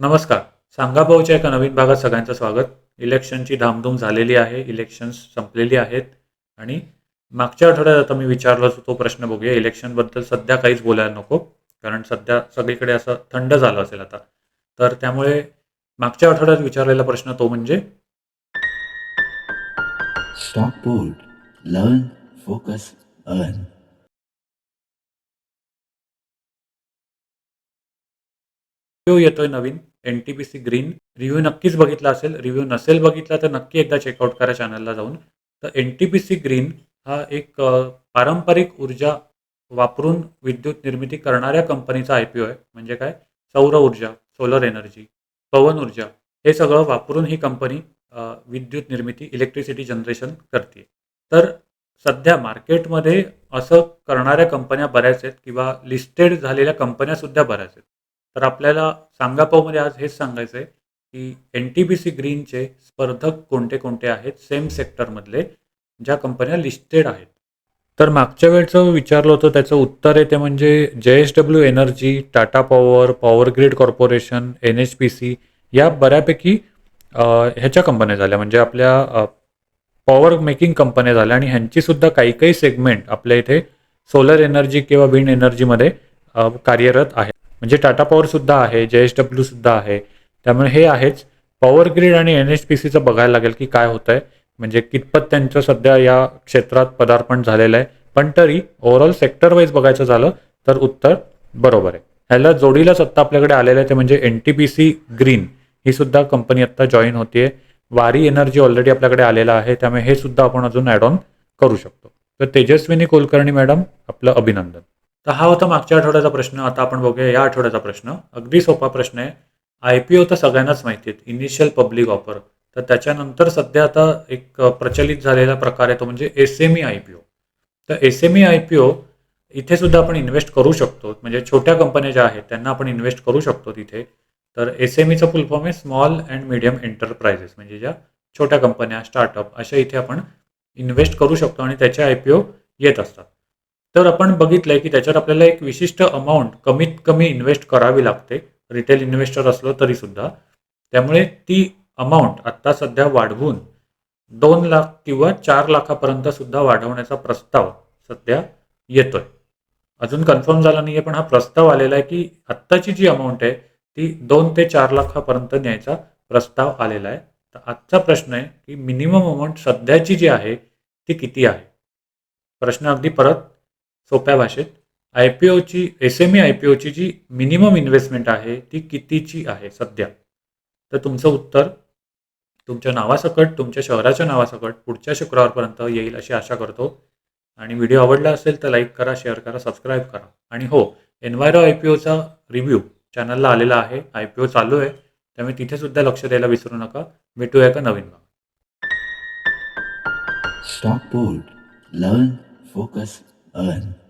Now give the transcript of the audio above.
नमस्कार. सांगा भाऊच्या एका नवीन भागात सगळ्यांचं स्वागत. इलेक्शनची धामधूम झालेली आहे. इलेक्शन्स संपलेली आहेत. आणि मागच्या आठवड्यात आता मी विचारला तो प्रश्न बघूया. इलेक्शनबद्दल सध्या काहीच बोलायला नको कारण सध्या सगळीकडे असं थंड झालं असेल आता. तर त्यामुळे मागच्या आठवड्यात विचारलेला प्रश्न तो म्हणजे? Stock board. Learn, focus. Review येतोय नवीन N T P C green review नक्कीच बघितला असेल. रिव्ह्यू नसेल बघितला तर नक्की एकदा चेकआउट करा चॅनलला जाऊन. तर N T P C green हा एक पारंपरिक ऊर्जा वापरून विद्युत निर्मिती करणाऱ्या कंपनीचा आय पी ओ आहे. म्हणजे काय? सौर ऊर्जा सोलर एनर्जी पवन ऊर्जा हे सगळं वापरून ही कंपनी विद्युत निर्मिती इलेक्ट्रिसिटी जनरेशन करते. तर सध्या मार्केटमध्ये असं करणाऱ्या कंपन्या बऱ्याच आहेत किंवा लिस्टेड झालेल्या कंपन्यासुद्धा बऱ्याच आहेत. तर आपल्याला सांगापावमध्ये आज हेच सांगायचं आहे की एन टी बी सी ग्रीनचे स्पर्धक कोणते कोणते आहेत सेम सेक्टरमधले ज्या कंपन्या लिस्टेड आहेत. तर मागच्या वेळचं विचारलं होतं त्याचं उत्तर आहे ते म्हणजे J S W energy Tata power power grid corporation N H P C या बऱ्यापैकी ह्याच्या कंपन्या झाल्या. म्हणजे आपल्या पॉवर मेकिंग कंपन्या झाल्या आणि ह्यांचीसुद्धा काही काही सेगमेंट आपल्या इथे सोलर एनर्जी किंवा विंड एनर्जीमध्ये कार्यरत आहे म्हणजे टाटा पॉवर सुद्धा आहे जे एस डब्ल्यू सुद्धा आहे. त्यामुळे हे आहेच. पॉवर ग्रीड आणि एन एच पी सीचं बघायला लागेल की काय होतं आहे म्हणजे कितपत त्यांचं सध्या या क्षेत्रात पदार्पण झालेलं आहे. पण तरी ओव्हरऑल सेक्टर वाईज बघायचं झालं तर उत्तर बरोबर आहे. ह्याला जोडीलाच आत्ता आपल्याकडे आलेलं आहे ते म्हणजे N T P C green ही सुद्धा कंपनी आत्ता जॉईन होतीये. वारी एनर्जी ऑलरेडी आपल्याकडे आलेला आहे. त्यामुळे हे सुद्धा आपण अजून ॲड ऑन करू शकतो. तर तेजस्विनी कुलकर्णी मॅडम आपलं अभिनंदन. तर हा होता मागच्या आठवड्याचा प्रश्न आता आपण बघूया या आठवड्याचा प्रश्न. अगदी सोपा प्रश्न आहे. आय पी ओ तर सगळ्यांनाच माहिती आहेत. इनिशियल पब्लिक ऑफर तर त्याच्यानंतर सध्या आता एक प्रचलित झालेला प्रकार आहे तो म्हणजे S M E I P O तर S M E I P O इथे सुद्धा आपण इन्व्हेस्ट करू शकतो. म्हणजे छोट्या कंपन्या ज्या आहेत त्यांना आपण इन्व्हेस्ट करू शकतो तिथे. तर एस एम ईचा फुल फॉर्म आहे स्मॉल अँड मिडियम एंटरप्राइजेस म्हणजे ज्या छोट्या कंपन्या स्टार्टअप अशा इथे आपण इन्व्हेस्ट करू शकतो आणि त्याचे आय पी ओ येत असतात. तर आपण बघितलंय की त्याच्यात आपल्याला एक विशिष्ट अमाऊंट कमीत कमी इन्व्हेस्ट करावी लागते. रिटेल इन्व्हेस्टर असलो तरी सुद्धा. त्यामुळे ती अमाऊंट आत्ता सध्या वाढवून दोन लाख किंवा चार लाखापर्यंत सुद्धा वाढवण्याचा प्रस्ताव सध्या येतोय. अजून कन्फर्म झाला नाहीये पण हा प्रस्ताव आलेला आहे की आत्ताची जी अमाऊंट आहे ती दोन ते चार लाखापर्यंत न्यायचा प्रस्ताव आलेला आहे. तर आजचा प्रश्न आहे की मिनिमम अमाऊंट सध्याची जी आहे ती किती आहे? प्रश्न अगदी परत सोप्या भाषेत I P ओची S M E I P ओची जी मिनिमम इन्व्हेस्टमेंट आहे ती कितीची आहे सध्या? तर तुमचं उत्तर तुमच्या नावासकट तुमच्या शहराच्या नावासकट पुढच्या शुक्रवारपर्यंत येईल अशी आशा करतो. आणि व्हिडिओ आवडला असेल तर लाईक करा शेअर करा सबस्क्राईब करा. आणि हो एनवायरो आय पी ओचा रिव्ह्यू चॅनलला आलेला आहे आय पी ओ चालू आहे. त्यामुळे तिथे सुद्धा लक्ष द्यायला विसरू नका. भेटूया का नवीन भाग stock board learn focus earth